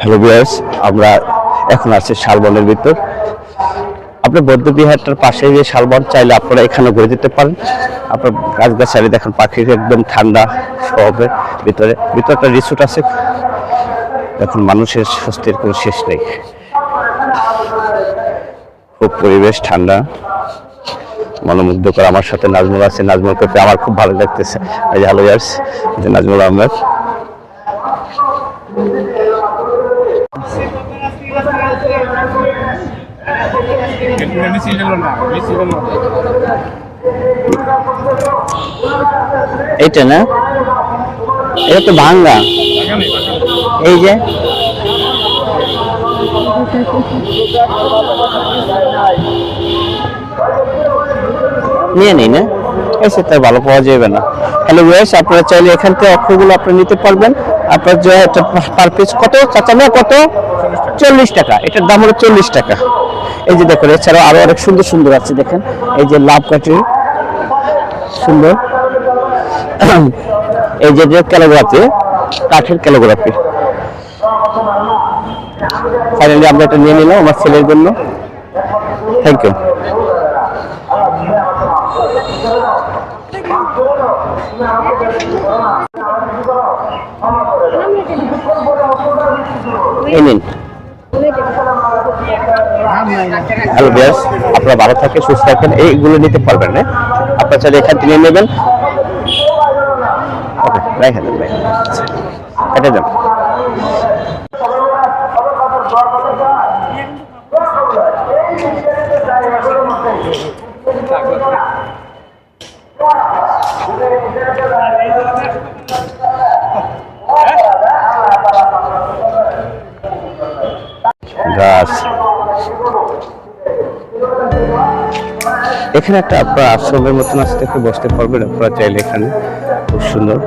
Hello viewers আমরা এখন আছি শালবনের ভিতর। আপনার বৌদ্ধ বিহারটার পাশে যে শালবন, চাইলে আপনারা এখানে ঘুরে যেতে পারেন। আপনার গাছ গাছালি দেখেন, পাখির একদম ঠান্ডা শহরের ভিতরে। ভিতরে একটা রিসোর্ট আছে। এখন মানুষের স্বস্তির কোনো শেষ নেই। খুব পরিবেশ ঠান্ডা। মনোমুগ্ধকর আমার সাথে নাজমুল আছে। নাজমুলকে করতে আমার খুব ভালো লাগতেছে। এই যে হ্যালো ইয়ার্স নাজমুল আহমেদ। এইটা না? এটা তো ভাঙ্গা। এই যে। নিয়ে নেই না? এসে তার ভালো পাওয়া যাবে না। হ্যালো ওয়েস আপনারা চাইলে এখান থেকে অক্ষরগুলো আপনি নিতে পারবেন। আপনার যে একটা পার পিস কত? চাচা না কত? চল্লিশ টাকা। এটার দাম হলো চল্লিশ টাকা। এই যে দেখুন, এছাড়াও আরও অনেক সুন্দর সুন্দর আছে, দেখেন। এই যে লাভ কাঠি, সুন্দর। এই যে ক্যালোগ্রাফি কাঠের ক্যালোগ্রাফি ফাইনালি আমরা এটা নিয়ে নিলাম আমার ছেলের জন্য। থ্যাংক ইউ হ্যালো বিয়ার্স আপনারা ভালো থাকেন, সুস্থ থাকেন, এইগুলো নিতে পারবেন না। আপনার চাইলে এখান থেকে নেবেন। ওকে দেন এটা দেন গাছ এখানে একটা আপনার আশ্রমের মতন আছে থেকে বসতে পারবেন আপনারা চাইলে এখানে। খুব সুন্দর।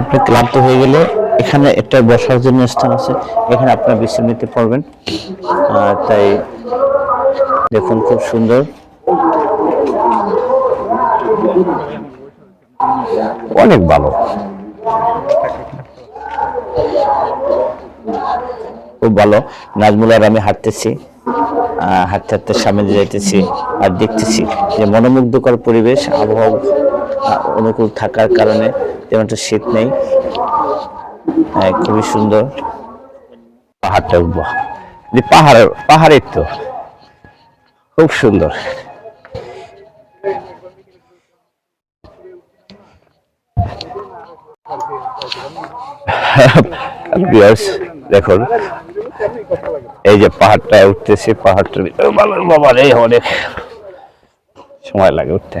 আপনি ক্লান্ত হয়ে গেলে এখানে একটা বসার জন্য স্থান আছে। এখানে আপনার বিশ্রাম নিতে পারবেন। তাই দেখুন, খুব সুন্দর। অনেক ভালো। খুব ভালো। নাজমুল আর আমি হাঁটতেছি হাঁটতে হাঁটতে সামনে যাইতেছি আর দেখতেছি যে মনোমুগ্ধকর পরিবেশ আবহাওয়া অনুকূল থাকার কারণে তেমন একটা শীত নেই। আহ, খুবই সুন্দর। পাহাড়টা পাহাড় পাহাড়ের তো। খুব সুন্দর। দেখুন এই যে পাহাড়টা উঠতেছে পাহাড়টার ভিতরে ভালো বাবা রে অনেক সময় লাগে উঠতে।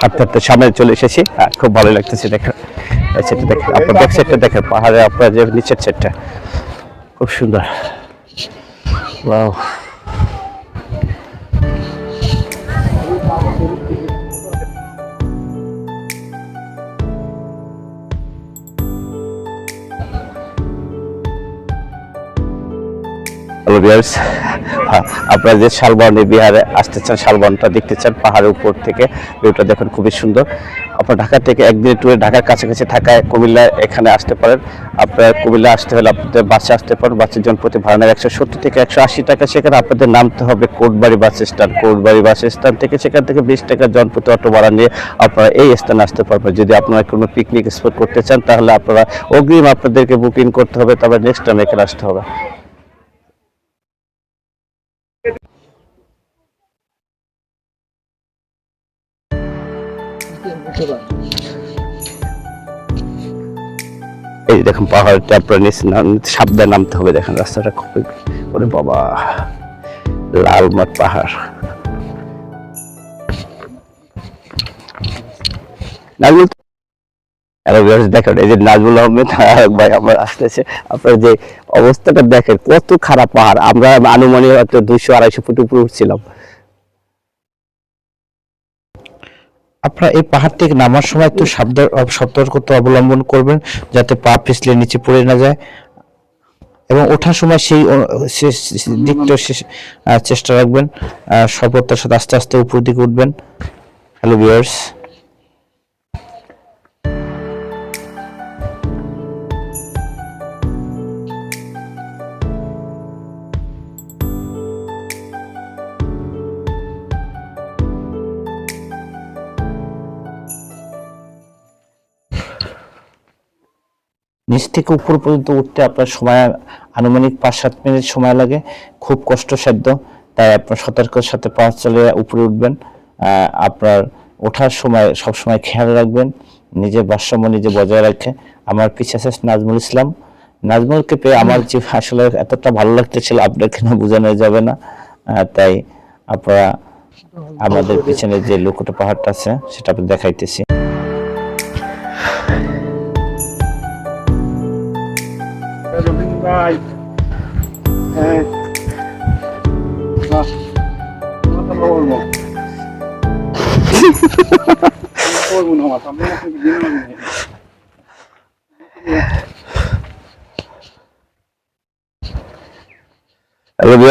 হাঁটতে সামনে চলে এসেছি। হ্যাঁ, খুব ভালো লাগতেছে এই সাইডটা দেখেন পাহাড়ে আপনার যে নিচের সাইডটা খুব সুন্দর। ওয়াও হ্যালো ভিউয়ার্স হ্যাঁ, আপনারা যে শালবনে বিহারে আসতে চান শালবনটা দেখতে চান পাহাড়ের উপর থেকে ভিউটা দেখেন খুবই সুন্দর। আপনার ঢাকা থেকে একদিন ট্যুরে ঢাকার কাছাকাছি থাকায় কুমিল্লা এখানে আসতে পারেন। আপনার কুমিল্লা আসতে হলে আপনাদের বাসে আসতে পারেন। বাসের জন প্রতি ভাড়া নেয় একশো সত্তর থেকে একশো আশি টাকা। সেখানে আপনাদের নামতে হবে Kotbari bus stand. Kotbari bus stand থেকে সেখান থেকে বিশ টাকা জন প্রতি অটো ভাড়া নিয়ে আপনারা এই স্থানে আসতে পারবেন। যদি আপনারা কোনো পিকনিক স্পট করতে চান তাহলে আপনারা অগ্রিম আপনাদেরকে বুকিং করতে হবে। তবে নেক্সট টাইম এখানে আসতে হবে। এই দেখুন পাহাড়টা আপনার নামতে হবে, দেখেন, রাস্তাটা খুবই ওরে বাবা পাহাড়। যে আসতেছে। আপনার যে অবস্থাটা দেখেন, কত খারাপ পাহাড়। আমরা আনুমানিক দুইশো, আড়াইশো ফুট উপরে উঠছিলাম। আপনারা এই পাহাড় থেকে নামার সময় একটু সতর্কতা অবলম্বন করবেন যাতে পা পিছলে নিচে পড়ে না যায়। এবং ওঠার সময় সেই দিকটা চেষ্টা রাখবেন। সফলতার সাথে আস্তে আস্তে উপর দিকে উঠবেন। হ্যালো ভিউয়ার্স নিচ থেকে উপর পর্যন্ত উঠতে আপনার সময়, আনুমানিক পাঁচ সাত মিনিট সময় লাগে। খুব কষ্টসাধ্য। তাই আপনার সতর্কের সাথে পা চলে উপরে উঠবেন। আপনার ওঠার সময় সব সময় খেয়াল রাখবেন। নিজের ভারসাম্য নিজে বজায় রাখে। আমার পিছে আছে নাজমুল ইসলাম। নাজমুলকে পেয়ে আমার যে আসলে এতটা ভালো লাগতেছিল আপনাকে না বোঝানো যাবে না। তাই আপনারা আমাদের পিছনে যে লুকোটো পাহাড়টা আছে, সেটা আপনাদের দেখাইতেছি।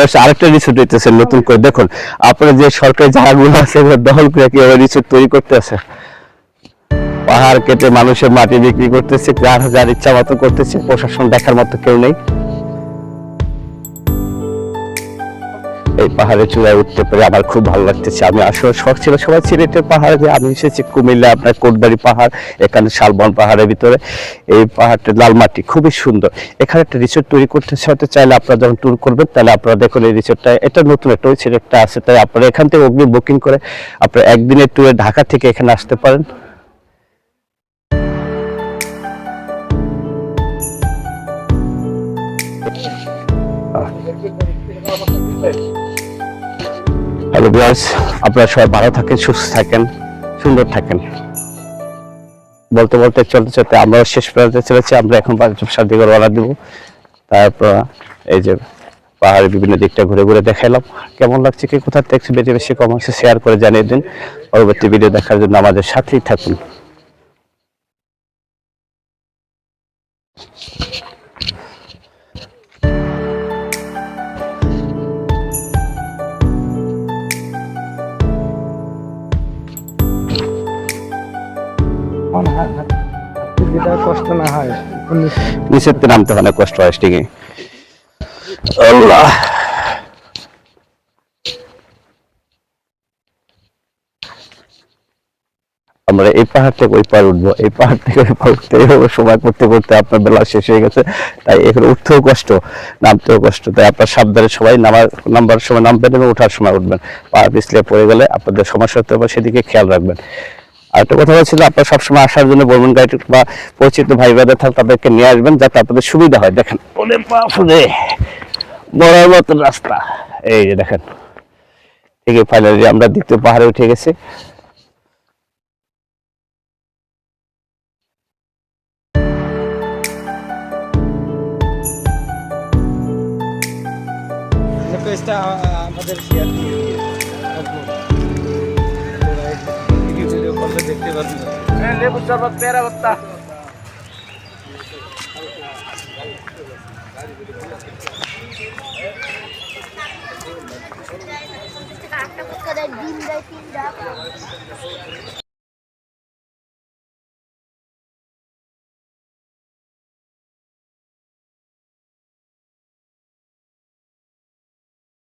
হ্যালো আরেকটা রিসোর্ট হইতেছে নতুন করে। দেখুন, আপনার যে সরকারি জায়গাগুলো আছে দখল করে কীভাবে রিসোর্ট তৈরি করতেছে পাহাড় কেটে মানুষের মাটি বিক্রি করতেছে যার যার ইচ্ছা মতো করতেছে, প্রশাসন দেখার মতো কেউ নেই। এই পাহাড়ে চূড়ায় উঠতে পেরে আমার খুব ভালো লাগতেছে। আমি আসলে শখ ছিল সবাই সিলেটের পাহাড়ে যে আমি এসেছি কুমিল্লা, আপনার কোটবাড়ি পাহাড়, এখানে শালবন পাহাড়ের ভিতরে। এই পাহাড়টা লাল মাটি, খুবই সুন্দর। এখানে একটা রিসোর্ট তৈরি করতে হতে চাইলে আপনারা যখন ট্যুর করবেন, তাহলে আপনারা দেখুন এই রিসোর্টটা এটা নতুন একটা ওই সিলেটটা আছে, তাই আপনারা এখান থেকে অগ্নি বুকিং করে আপনারা একদিনের ট্যুরে ঢাকা থেকে এখানে আসতে পারেন। হ্যালো ভিউয়ার্স, আপনারা সবাই ভালো থাকেন, সুস্থ থাকেন, সুন্দর থাকেন। বলতে বলতে চলতে চলতে আমরা শেষ পর্যন্ত চলেছি আমরা এখন বাজার দিকে রওনা দিব। তারপর এই যে পাহাড়ের বিভিন্ন দিকটা ঘুরে ঘুরে দেখাইলাম। কেমন লাগছে, কি কোথা থেকে বেশি বেশি কমার্সে শেয়ার করে জানিয়ে দিন। পরবর্তী ভিডিও দেখার জন্য আমাদের সাথেই থাকুন। না হয়। নিচের নামতে অনেক কষ্ট হয় আমরা এই পাহাড় থেকে ওই পাহাড় উঠবো, এই পাহাড় থেকে ওই পাহাড় উঠতে সময় করতে করতে আপনার বেলা শেষ হয়ে গেছে, তাই এখানে উঠতেও কষ্ট, নামতেও কষ্ট, তাই আপনার সাবধানে সবাই নামার, নাম্বার সময় নামবেন এবং ওঠার সময় উঠবেন। পাহাড় পিছলে পড়ে গেলে আপনাদের সমস্যা হতে পারে, সেদিকে খেয়াল রাখবেন। আর একটা কথা বলছিল আপনার সবসময় আসার জন্য বর্মন গাইড বা পরিচিত ভাই ব্রাদার থাকলে তাদেরকে নিয়ে আসবেন যাতে আপনাদের সুবিধা হয়। দেখেন বাপরে বড়ার মতন রাস্তা। এই যে দেখেন ঠিক ফাইনালি আমরা দ্বিতীয় পাহাড়ে উঠে গেছি। রিকোয়েস্টটা আমাদের দেখতে হ্যাঁ লেবু শরবত পেয়ারা দেয় ডিম দেয় তিনটা